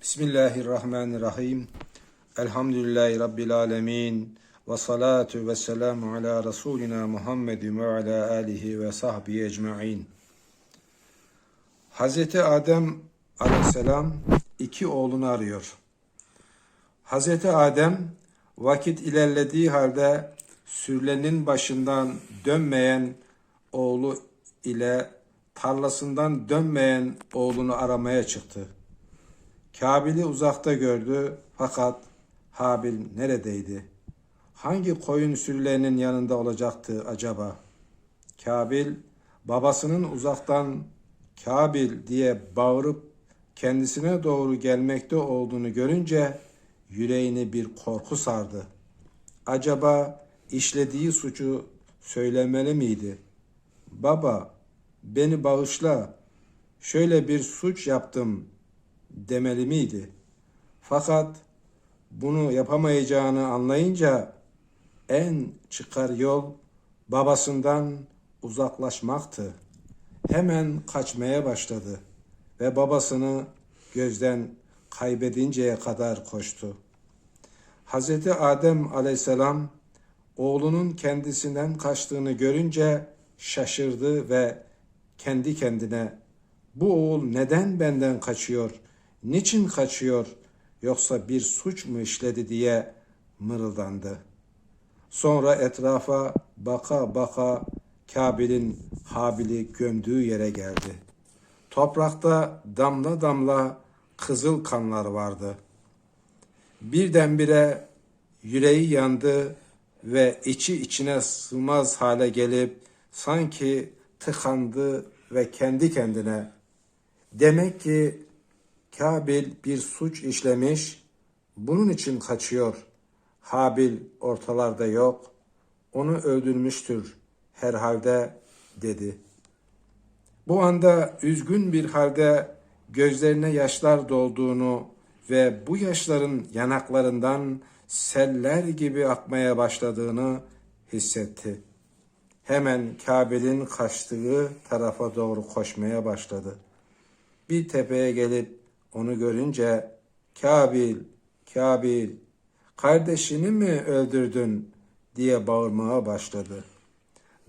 Bismillahirrahmanirrahim. Elhamdülillahi Rabbil alemin. Ve salatu ve selamu ala Resulina Muhammedin ve ala alihi ve sahbihi ecma'in. Hazreti Adem aleyhisselam iki oğlunu arıyor. Hazreti Adem vakit ilerlediği halde sürülenin başından dönmeyen oğlu ile tarlasından dönmeyen oğlunu aramaya çıktı. Kabil'i uzakta gördü fakat Habil neredeydi? Hangi koyun sürülerinin yanında olacaktı acaba? Kabil babasının uzaktan Kabil diye bağırıp kendisine doğru gelmekte olduğunu görünce yüreğini bir korku sardı. Acaba işlediği suçu söylemeli miydi? Baba, beni bağışla. Şöyle bir suç yaptım demeli miydi? Fakat bunu yapamayacağını anlayınca en çıkar yol babasından uzaklaşmaktı. Hemen kaçmaya başladı ve babasını gözden kaybedinceye kadar koştu. Hazreti Adem aleyhisselam oğlunun kendisinden kaçtığını görünce şaşırdı ve kendi kendine bu oğul neden benden kaçıyor, niçin kaçıyor yoksa bir suç mu işledi diye mırıldandı. Sonra etrafa baka baka Kabil'in Habil'i gömdüğü yere geldi. Toprakta damla damla kızıl kanlar vardı. Birdenbire yüreği yandı ve içi içine sığmaz hale gelip sanki tıkandı ve kendi kendine demek ki Kabil bir suç işlemiş, bunun için kaçıyor. Habil ortalarda yok, onu öldürmüştür herhalde dedi. Bu anda üzgün bir halde gözlerine yaşlar dolduğunu ve bu yaşların yanaklarından seller gibi akmaya başladığını hissetti. Hemen Kabil'in kaçtığı tarafa doğru koşmaya başladı. Bir tepeye gelip onu görünce Kabil, Kabil, kardeşini mi öldürdün diye bağırmaya başladı.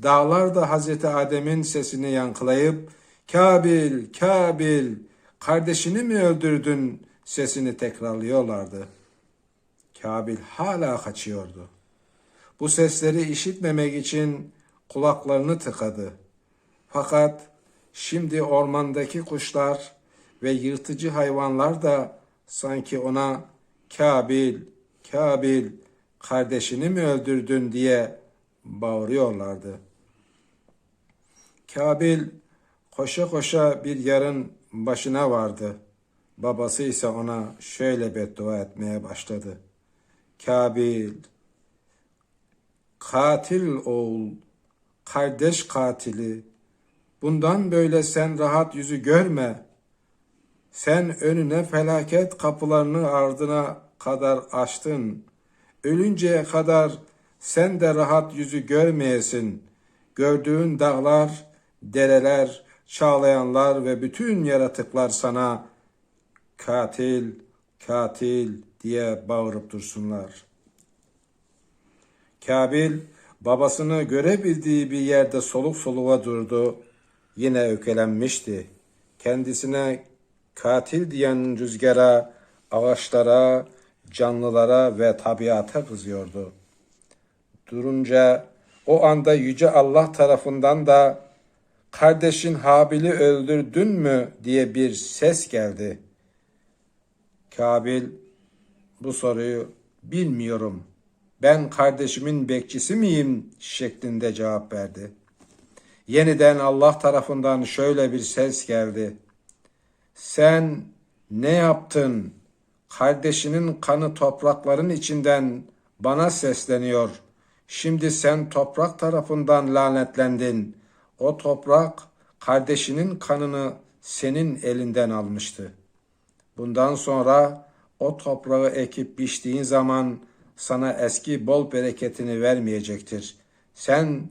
Dağlar da Hazreti Adem'in sesini yankılayıp Kabil, Kabil, kardeşini mi öldürdün sesini tekrarlıyorlardı. Kabil hala kaçıyordu. Bu sesleri işitmemek için kulaklarını tıkadı. Fakat şimdi ormandaki kuşlar ve yırtıcı hayvanlar da sanki ona Kabil, Kabil, kardeşini mi öldürdün diye bağırıyorlardı. Kabil koşa koşa bir yarın başına vardı. Babası ise ona şöyle beddua etmeye başladı. Kabil, katil oğul, kardeş katili, bundan böyle sen rahat yüzü görme. Sen önüne felaket kapılarını ardına kadar açtın. Ölünceye kadar sen de rahat yüzü görmeyesin. Gördüğün dağlar, dereler, çağlayanlar ve bütün yaratıklar sana katil, katil diye bağırıp dursunlar. Kabil babasını görebildiği bir yerde soluk soluğa durdu. Yine ökelenmişti. Kendisine katil diyen rüzgara, ağaçlara, canlılara ve tabiata kızıyordu. Durunca o anda yüce Allah tarafından da kardeşin Habil'i öldürdün mü diye bir ses geldi. Kabil bu soruyu bilmiyorum. Ben kardeşimin bekçisi miyim şeklinde cevap verdi. Yeniden Allah tarafından şöyle bir ses geldi. Sen ne yaptın? Kardeşinin kanı toprakların içinden bana sesleniyor. Şimdi sen toprak tarafından lanetlendin. O toprak kardeşinin kanını senin elinden almıştı. Bundan sonra o toprağı ekip biçtiğin zaman sana eski bol bereketini vermeyecektir. Sen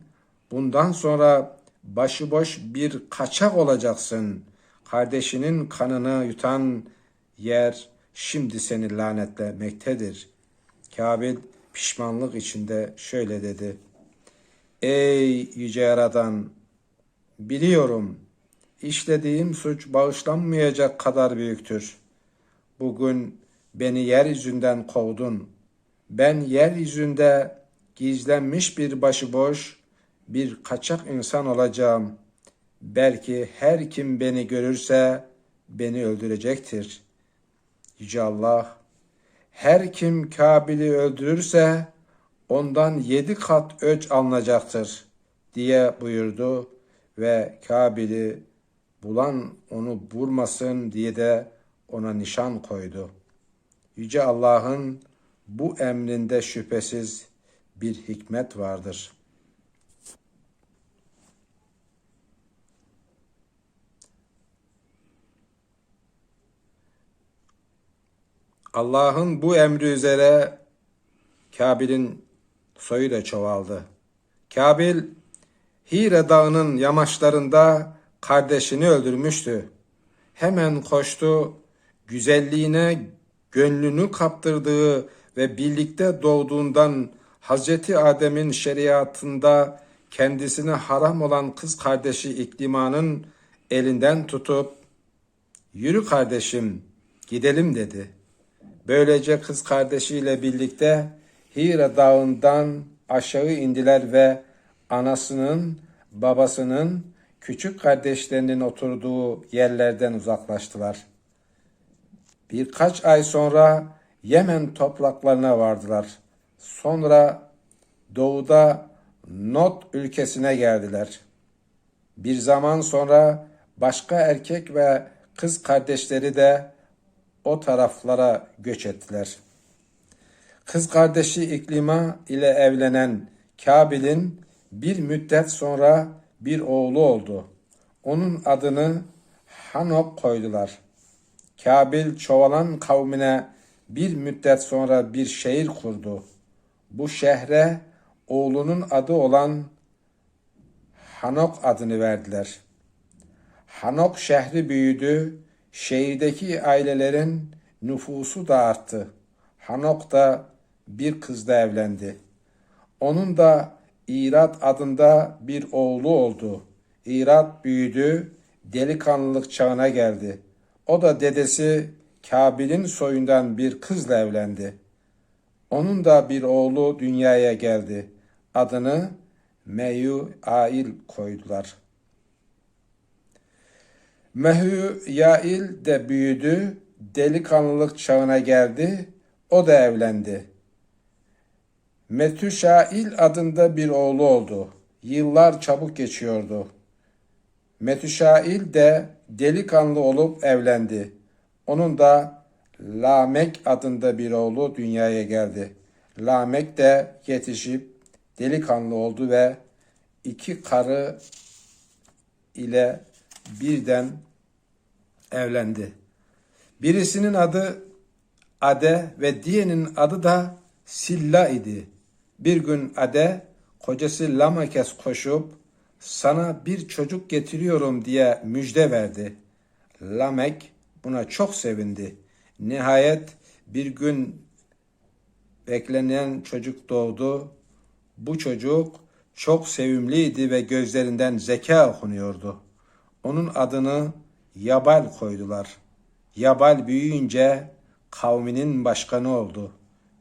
bundan sonra başıboş bir kaçak olacaksın. Kardeşinin kanını yutan yer şimdi seni lanetlemektedir. Kabil pişmanlık içinde şöyle dedi. Ey yüce yaradan biliyorum işlediğim suç bağışlanmayacak kadar büyüktür. Bugün beni yeryüzünden kovdun. Ben yeryüzünde gizlenmiş bir başıboş, bir kaçak insan olacağım. Belki her kim beni görürse beni öldürecektir. Yüce Allah, her kim Kabil'i öldürürse ondan yedi kat öç alınacaktır diye buyurdu ve Kabil'i bulan onu vurmasın diye de ona nişan koydu. Yüce Allah'ın bu emrinde şüphesiz bir hikmet vardır. Allah'ın bu emri üzere Kabil'in soyu da çoğaldı. Kabil Hire dağının yamaçlarında kardeşini öldürmüştü. Hemen koştu, güzelliğine gönlünü kaptırdığı ve birlikte doğduğundan Hazreti Adem'in şeriatında kendisine haram olan kız kardeşi İklima'nın elinden tutup "Yürü kardeşim, gidelim." dedi. Böylece kız kardeşiyle birlikte Hira dağından aşağı indiler ve anasının, babasının, küçük kardeşlerinin oturduğu yerlerden uzaklaştılar. Birkaç ay sonra Yemen topraklarına vardılar. Sonra doğuda Not ülkesine geldiler. Bir zaman sonra başka erkek ve kız kardeşleri de o taraflara göç ettiler. Kız kardeşi İklima ile evlenen Kabil'in bir müddet sonra bir oğlu oldu. Onun adını Hanok koydular. Kabil çoğalan kavmine bir müddet sonra bir şehir kurdu. Bu şehre oğlunun adı olan Hanok adını verdiler. Hanok şehri büyüdü, şehirdeki ailelerin nüfusu da arttı. Hanok da bir kızla evlendi. Onun da İrat adında bir oğlu oldu. İrat büyüdü, delikanlılık çağına geldi. O da dedesi Kabil'in soyundan bir kızla evlendi. Onun da bir oğlu dünyaya geldi. Adını Meyu Ail koydular. Mehu Yail de büyüdü, delikanlılık çağına geldi, o da evlendi. Metüşail adında bir oğlu oldu. Yıllar çabuk geçiyordu. Metüşail de delikanlı olup evlendi. Onun da Lamek adında bir oğlu dünyaya geldi. Lamek de yetişip delikanlı oldu ve iki karı ile birden evlendi. Birisinin adı Ade ve diğerinin adı da Silla idi. Bir gün Ade kocası Lamakes koşup sana bir çocuk getiriyorum diye müjde verdi. Lamek buna çok sevindi. Nihayet bir gün beklenen çocuk doğdu. Bu çocuk çok sevimliydi ve gözlerinden zeka okunuyordu. Onun adını Yabal koydular. Yabal büyüyünce kavminin başkanı oldu.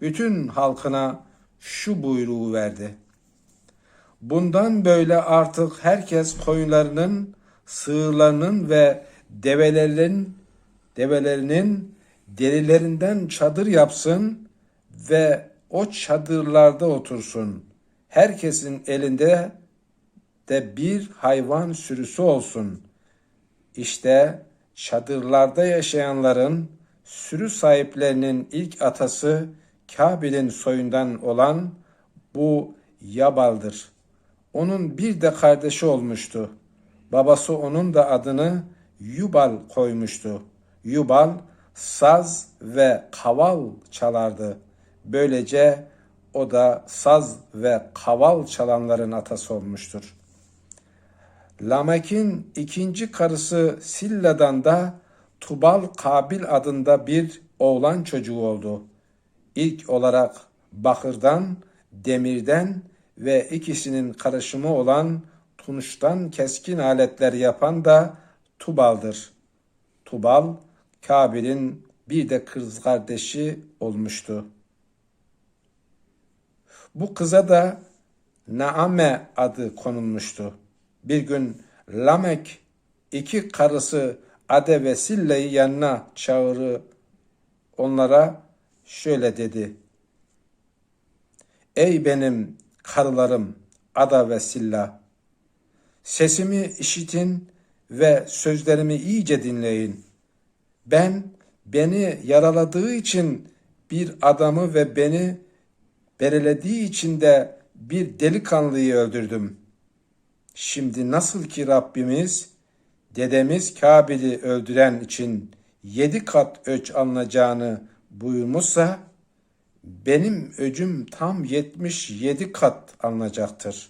Bütün halkına şu buyruğu verdi. Bundan böyle artık herkes koyunlarının, sığırlarının ve develerinin develerinin derilerinden çadır yapsın ve o çadırlarda otursun. Herkesin elinde de bir hayvan sürüsü olsun. İşte çadırlarda yaşayanların sürü sahiplerinin ilk atası Kabil'in soyundan olan bu Yabal'dır. Onun bir de kardeşi olmuştu. Babası onun da adını Yubal koymuştu. Yubal saz ve kaval çalardı. Böylece o da saz ve kaval çalanların atası olmuştur. Lamek'in ikinci karısı Silla'dan da Tubal Kabil adında bir oğlan çocuğu oldu. İlk olarak bakırdan, demirden ve ikisinin karışımı olan tunçtan keskin aletler yapan da Tubal'dır. Tubal, Kabil'in bir de kız kardeşi olmuştu. Bu kıza da Naame adı konulmuştu. Bir gün Lamek iki karısı Ade ve Sille'yi yanına çağırı onlara şöyle dedi. Ey benim karılarım Ada ve Silla! Sesimi işitin ve sözlerimi iyice dinleyin. Ben beni yaraladığı için bir adamı ve beni berelediği için de bir delikanlıyı öldürdüm. Şimdi nasıl ki Rabbimiz dedemiz Kabil'i öldüren için yedi kat öç alınacağını buyurmuşsa benim öcüm tam yetmiş yedi kat alınacaktır.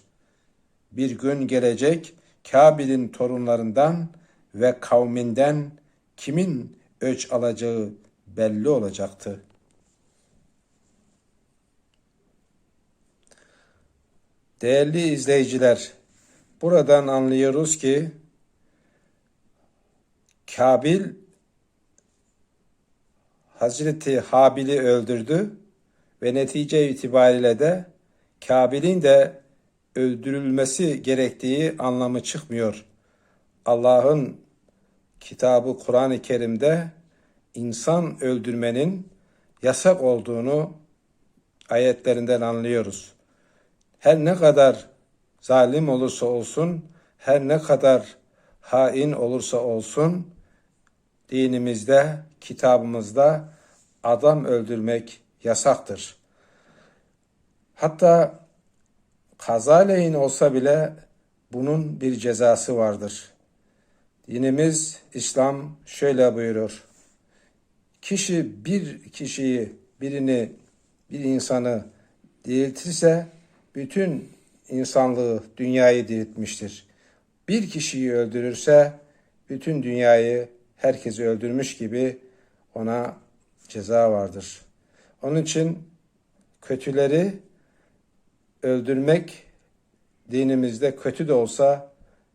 Bir gün gelecek Kabil'in torunlarından ve kavminden kimin öç alacağı belli olacaktı. Değerli izleyiciler, buradan anlıyoruz ki Kabil Hazreti Habil'i öldürdü ve netice itibariyle de Kabil'in de öldürülmesi gerektiği anlamı çıkmıyor. Allah'ın kitabı Kur'an-ı Kerim'de insan öldürmenin yasak olduğunu ayetlerinden anlıyoruz. Her ne kadar zalim olursa olsun, her ne kadar hain olursa olsun, dinimizde, kitabımızda adam öldürmek yasaktır. Hatta kazaleyin olsa bile bunun bir cezası vardır. Dinimiz İslam şöyle buyurur. Kişi bir kişiyi, birini, bir insanı diriltirse bütün insanlığı, dünyayı diriltmiştir. Bir kişiyi öldürürse bütün dünyayı herkesi öldürmüş gibi ona ceza vardır. Onun için kötüleri öldürmek dinimizde kötü de olsa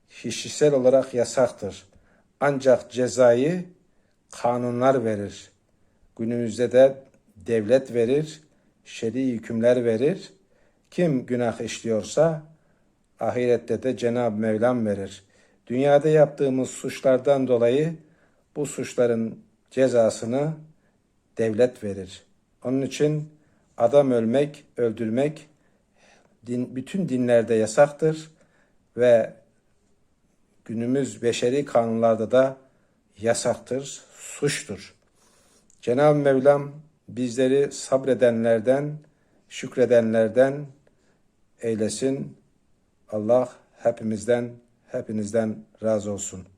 kişisel olarak yasaktır. Ancak cezayı kanunlar verir. Günümüzde de devlet verir, şer'i hükümler verir. Kim günah işliyorsa ahirette de Cenab-ı Mevlam verir. Dünyada yaptığımız suçlardan dolayı bu suçların cezasını devlet verir. Onun için adam ölmek, öldürmek din, bütün dinlerde yasaktır ve günümüz beşeri kanunlarda da yasaktır, suçtur. Cenab-ı Mevlam bizleri sabredenlerden, şükredenlerden eylesin. Allah hepimizden, hepinizden razı olsun.